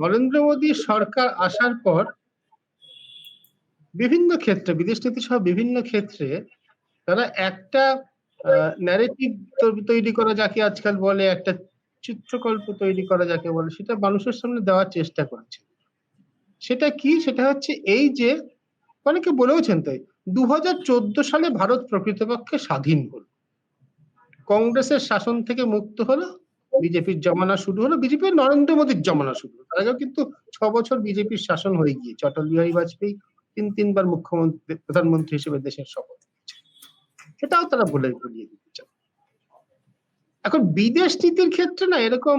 নরেন্দ্র মোদী সরকার আসার পর বিভিন্ন ক্ষেত্রে, বিদেশ নীতি সহ বিভিন্ন ক্ষেত্রে তারা একটা ন্যারেটিভ তৈরি করা যাকে আজকাল বলে একটা চিত্রকল্প তৈরি করা যাকে বলে, সেটা মানুষের সামনে দেওয়ার চেষ্টা করেছে। সেটা কি? সেটা হচ্ছে এই যে অনেকে বলেওছেন তাই দু হাজার চোদ্দ সালে ভারত প্রকৃতপক্ষে স্বাধীন হলো। কংগ্রেসের শাসন থেকে মুক্ত হলো বিজেপির জমানা শুরু হলো বিজেপির নরেন্দ্র মোদীর জমানা শুরু হলো। তার আগেও কিন্তু ছ বছর বিজেপির শাসন হয়ে গিয়েছে অটল বিহারী বাজপেয়ী তিন তিনবার মুখ্যমন্ত্রী, প্রধানমন্ত্রী হিসেবে দেশের শপথ সেটাও তারা বলে ভুলিয়ে দিতে চান। এখন বিদেশ নীতির ক্ষেত্রে না, এরকম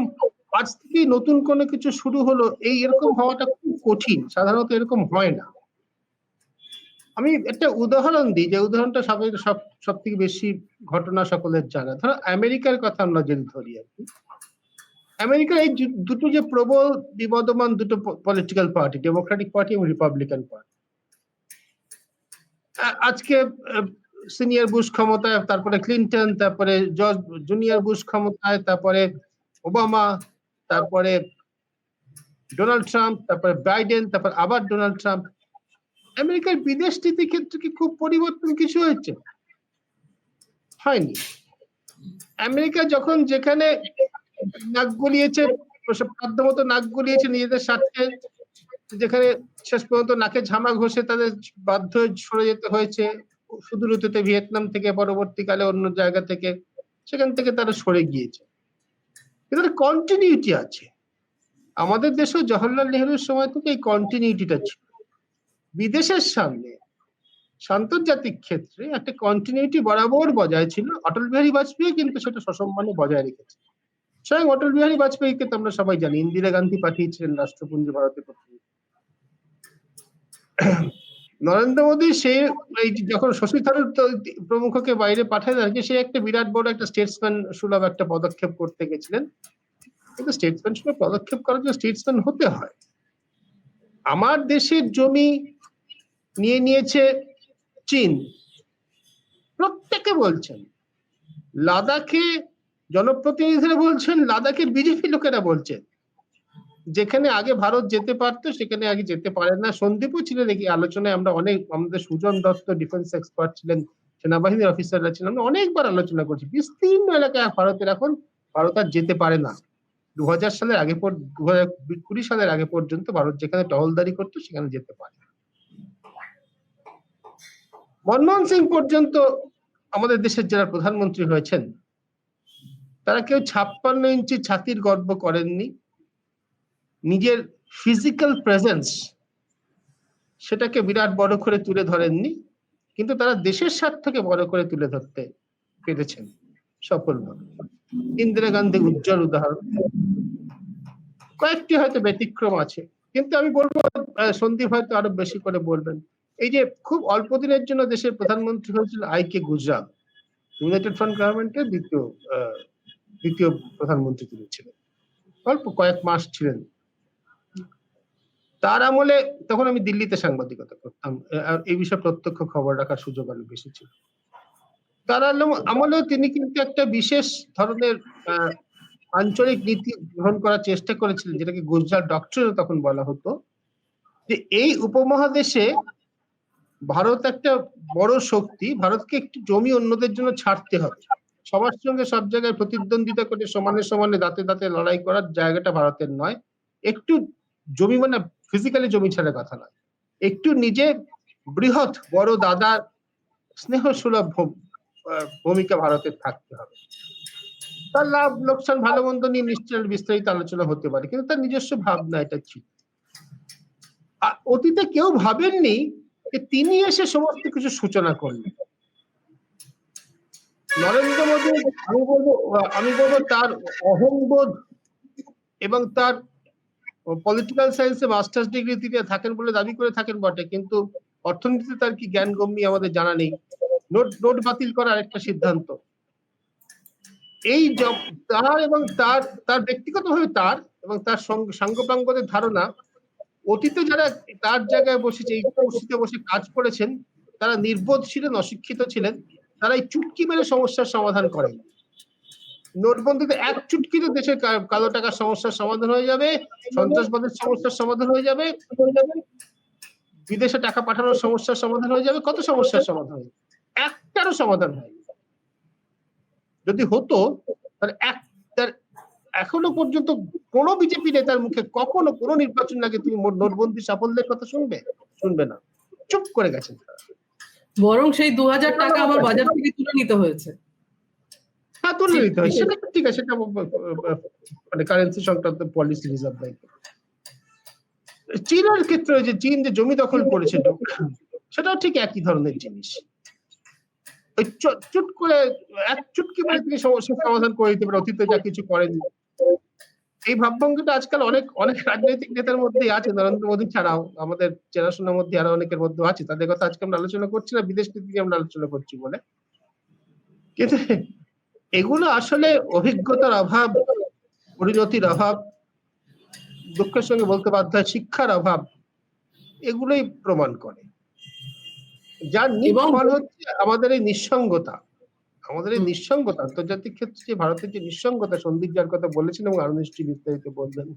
আজ থেকে নতুন কোনো কিছু শুরু হলো, এই এরকম হওয়াটা খুব কঠিন। সাধারণত এরকম হয় না। আমি একটা উদাহরণ দিই, যে উদাহরণটা সবাই সব সব থেকে বেশি ঘটনা সকলের জানা। ধরো আমেরিকার কথা আমরা যদি ধরি আর কি আমেরিকার এই দুটো যে প্রবল বিবদমান দুটো পলিটিক্যাল পার্টি ডেমোক্রেটিক পার্টি এবং রিপাবলিকান পার্টি আজকে সিনিয়র বুশ ক্ষমতায়, তারপরে ক্লিন্টন তারপরে জর্জ জুনিয়র বুশ ক্ষমতায়, তারপরে ওবামা তারপরে ডোনাল্ড ট্রাম্প তারপরে বাইডেন তারপর আবার ডোনাল্ড ট্রাম্প আমেরিকার বিদেশ নীতি ক্ষেত্রে কি খুব পরিবর্তন কিছু হয়েছে? হয়নি। আমেরিকা যখন যেখানে নাক গলিয়েছে নাক গলিয়েছে নিজেদের স্বার্থে। যেখানে শেষ পর্যন্ত নাকে ঝামা ঘষে তাদের বাধ্য সরে যেতে হয়েছে। ভিয়েতনাম থেকে পরবর্তীকালে অন্য জায়গা থেকে, সেখান থেকে তারা সরে গিয়েছে। কিন্তু কন্টিনিউটি আছে। আমাদের দেশেও জওহরলাল নেহরুর সময় থেকে এই কন্টিনিউটিটা ছিল। বিদেশের সামনে আন্তর্জাতিক ক্ষেত্রে একটা কন্টিনিউটি বরাবর বজায় ছিল। অটল বিহারী বাজপেয়ী কিন্তু সেটা সসম্মানে বজায় রেখেছে। স্বয়ং অটল বিহারী বাজপেয়ীকে তো আমরা সবাই জানি, ইন্দিরা গান্ধী পাঠিয়েছিলেন রাষ্ট্রপুঞ্জ ভারতের নরেন্দ্র মোদী, সে এই যখন শশী থারুর প্রমুখকে বাইরে পাঠায় আর সে একটা বিরাট বড় একটা স্টেটসম্যান সুলভ একটা পদক্ষেপ করতে গেছিলেন। কিন্তু স্টেটসম্যান সুলভ পদক্ষেপ করার জন্য স্টেটসম্যান হতে হয়। আমার দেশের জমি নিয়ে নিয়েছে চীন। প্রত্যেকে বলছেন, লাদাখে জনপ্রতিনিধিরা বলছেন, লাদাখের বিজেপি লোকেরা বলছেন, যেখানে আগে ভারত যেতে পারতো, সেখানে আগে যেতে পারে না। সন্দীপও ছিলেন এই আলোচনায়। আমরা অনেক, আমাদের সুজন দত্ত ডিফেন্স এক্সপার্ট ছিলেন, সেনাবাহিনীর অফিসাররা ছিলেন। আমরা অনেকবার আলোচনা করছি। বিস্তীর্ণ এলাকায় ভারতের এখন, ভারত আর যেতে পারে না। দু হাজার সালের আগে দু হাজার কুড়ি সালের আগে পর্যন্ত ভারত যেখানে টহলদারি করতো, সেখানে যেতে পারে মনমোহন সিং পর্যন্ত আমাদের দেশের যারা প্রধানমন্ত্রী হয়েছেন তারা কেউ ছাপ্পান্ন ইঞ্চি ছাতির গর্ব করেননি। নিজের ফিজিক্যাল প্রেজেন্স সেটাকে বিরাট বড় করে তুলে ধরেননি, কিন্তু তারা দেশের স্বার্থকে বড় করে তুলে ধরতে পেরেছেন সফলভাবে ইন্দিরা গান্ধী উজ্জ্বল উদাহরণ। কয়েকটি হয়তো ব্যতিক্রম আছে, কিন্তু আমি বলব সন্দীপ হয়তো আরও বেশি করে বলবেন। এই যে খুব অল্প দিনের জন্য দেশের প্রধানমন্ত্রী হয়েছিল I K Gujral United Front গভর্নমেন্টের দ্বিতীয় দ্বিতীয় প্রধানমন্ত্রী তিনি ছিলেন। অল্প কয়েক মাস ছিলেন। তার আমলে তখন আমি দিল্লিতে সাংবাদিকতা করতাম। এই বিষয়ে প্রত্যক্ষ খবর রাখার সুযোগ অনেক বেশি ছিল। তার আমলেও তিনি কিন্তু একটা বিশেষ ধরনের আঞ্চলিক নীতি গ্রহণ করার চেষ্টা করেছিলেন, যেটাকে গুজরাট ডক্টর তখন বলা হতো। যে এই উপমহাদেশে ভারত একটা বড় শক্তি, ভারতকে একটু জমি অন্যদের জন্য ছাড়তে হবে। সবার সঙ্গে সব জায়গায় প্রতিদ্বন্দ্বিতা করে সমানে সমানে দাঁতে দাঁতে লড়াই করার জায়গাটা ভারতের নয়। একটু জমি মানে ফিজিক্যালি জমি ছাড়া কথা নয়। একটু নিজে বৃহৎ বড় দাদার স্নেহ সুলভ ভূমিকা ভারতের থাকতে হবে। তার লাভ, লোকসান, ভালো মন্দ নিয়ে নিশ্চয় বিস্তারিত আলোচনা হতে পারে, কিন্তু তার নিজস্ব ভাবনা এটা ছিল। অতীতে কেউ ভাবেননি যে তিনি এসে সমস্ত কিছু সূচনা করলেন। নরেন্দ্র মোদী, আমি বলব আমি বলব তার অহংবোধ এবং তার পলিটিক্যাল সায়েন্সে মাস্টার্স ডিগ্রি তিনি থাকেন বলে দাবি করে থাকেন বটে, কিন্তু অর্থনীতিতে তার কি জ্ঞান গম্যি আমাদের জানা নেই। নোট নোট বাতিল করার একটা সিদ্ধান্ত। এই তার এবং তার তার ব্যক্তিগতভাবে তার এবং তার সাঙ্গপাঙ্গদের ধারণা, অতীতে যারা তার জায়গায় বসেছে এই কুর্সিতে বসে কাজ করেছেন, তারা নির্বোধ ছিলেন অশিক্ষিত ছিলেন। তারা এই চুটকি মেরে সমস্যার সমাধান করেন নোটবন্দিতে এক চুটকিতে দেশের কালো টাকার সমস্যার সমাধান হয়ে যাবে, সন্ত্রাসবাদের সমস্যার সমাধান হয়ে যাবে, বিদেশে টাকা পাঠানোর সমস্যার সমাধান হয়ে যাবে, কত সমস্যার সমাধান হয়ে একটারও সমাধান হয় যদি হতো, তাহলে এক, তার এখনও পর্যন্ত কোন বিজেপি নেতার মুখে কখনো কোনো নির্বাচন আগে তুমি নোটবন্দি সাফল্যের কথা শুনবে? শুনবে না। চুপ করে গেছেন তারা। বরং সেই দু হাজার টাকা আবার বাজার থেকে তুলে নিতে হয়েছে। হ্যাঁ তুলে নিতে হয়। সেটা ঠিক আছে সেটা মানে কারেন্সি সংক্রান্ত পলিসি রিজার্ভ চীনের ক্ষেত্রে যে চীন যে জমি দখল করেছে সেটাও ঠিক একই ধরনের জিনিস। চুট করে এক চুটকি মানে তিনি সমস্যার সমাধান করে দিতে পারে অতীতে যা কিছু করেন এই ভাবভঙ্গিটা আজকাল অনেক অনেক রাজনৈতিক নেতার মধ্যেই আছে। নরেন্দ্র মোদী ছাড়াও আমাদের চেনাশোনার মধ্যে আরও অনেকের মধ্যে আছে। তাদের কথা আজকে আমরা আলোচনা করছি না বিদেশ নীতি আমরা আলোচনা করছি বলে। কিন্তু এগুলো আসলে অভিজ্ঞতার অভাব পরিণতির অভাব দুঃখের সঙ্গে বলতে বাধ্য হয় শিক্ষার অভাব এগুলোই প্রমাণ করে। যার এবং- হচ্ছে আমাদের এই নিঃসঙ্গতা। আমাদের এই নিঃসঙ্গতা আন্তর্জাতিক ক্ষেত্রে যে ভারতের যে নিঃসঙ্গতা সন্দীপ যার কথা বলেছেন এবং আরও নিশ্চয়ই বিস্তারিত বলবেন।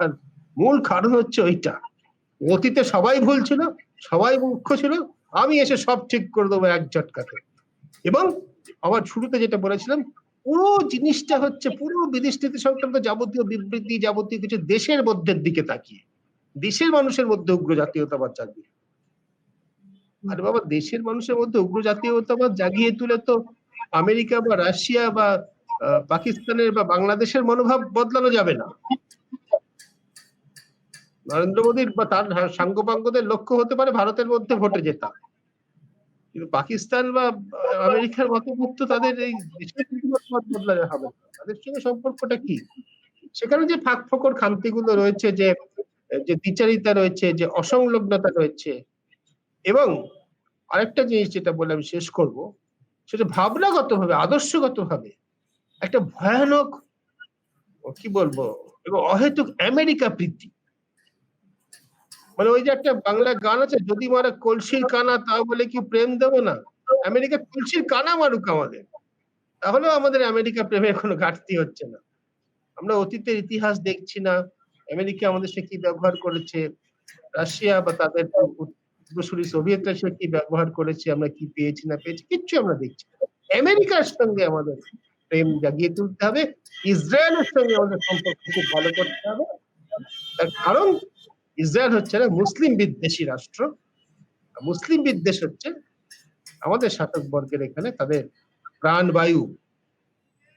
আর মূল কারণ হচ্ছে ওইটা অতীতে সবাই ভুল ছিল সবাই মুখ্য ছিল আমি এসে সব ঠিক করে দেবো এক ঝটকাতে। এবং আবার শুরুতে যেটা বলেছিলাম পুরো জিনিসটা হচ্ছে পুরো বিদেশ নীতি সংক্রান্ত যাবতীয় বিবৃতি যাবতীয় কিছু দেশের মধ্যে দিকে তাকিয়ে। দেশের মানুষের মধ্যে উগ্র জাতীয়তাবাদ জাগিয়ে। আরে বাবা দেশের মানুষের মধ্যে উগ্র জাতীয়তাবাদ জাগিয়ে তুলে তো আমেরিকা বা রাশিয়া বা পাকিস্তানের বা বাংলাদেশের মনোভাব বদলানো যাবে না। নরেন্দ্র মোদীর বা তার সাঙ্গপাঙ্গদের লক্ষ্য হতে পারে ভারতের মধ্যে ভোটে জেতা। কিন্তু পাকিস্তান বা আমেরিকার মতামত তো তাদের এই বদলানো হবে তাদের সঙ্গে সম্পর্কটা কি? সেখানে যে ফাঁক ফোকর খামতিগুলো রয়েছে, যে যে দ্বিচারিতা রয়েছে, যে অসংলগ্নতা রয়েছে। এবং আরেকটা জিনিস যেটা বলে আমি শেষ করব সেটা ভাবনাগত ভাবে আদর্শগত ভাবে একটা ভয়ানক, কি বলব, এবং অহেতুক আমেরিকা প্রীতি। মানে ওই যে একটা বাংলা গান আছে, যদি মারা কলসির কানা, তাও বলে কি প্রেম দেব না? আমেরিকা কলসির কানা মারুক আমাদের। তাহলেও আমাদের আমেরিকা প্রেমের কোনো ঘাটতি হচ্ছে না। আমরা অতীতের ইতিহাস দেখছি না। আমেরিকা আমাদের সে কি ব্যবহার করেছে? রাশিয়া বা তাদের উত্তরসূরি সোভিয়েতরা সে কি ব্যবহার করেছে, আমরা কি পেয়েছি, না পেয়েছি, কিচ্ছু আমরা দেখছি আমেরিকার সঙ্গে আমাদের প্রেম জাগিয়ে তুলতে হবে, ইসরায়েলের সঙ্গে আমাদের সম্পর্ক খুব ভালো করতে হবে। তার কারণ, ইসরায়েল হচ্ছে না মুসলিম বিদ্বেষী রাষ্ট্র। মুসলিম বিদ্বেষ হচ্ছে আমাদের শাসক বর্গের এখানে তাদের প্রাণবায়ু।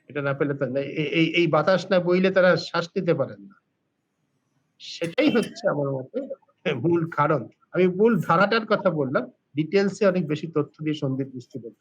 এটা না পেলে এই এই বাতাস না বইলে তারা শ্বাস নিতে পারেন না। সেটাই হচ্ছে আমার মতে মূল কারণ। আমি মূল ধারাটার কথা বললাম। ডিটেলসে অনেক বেশি তথ্য দিয়ে সন্দীপ বুঝতে পারব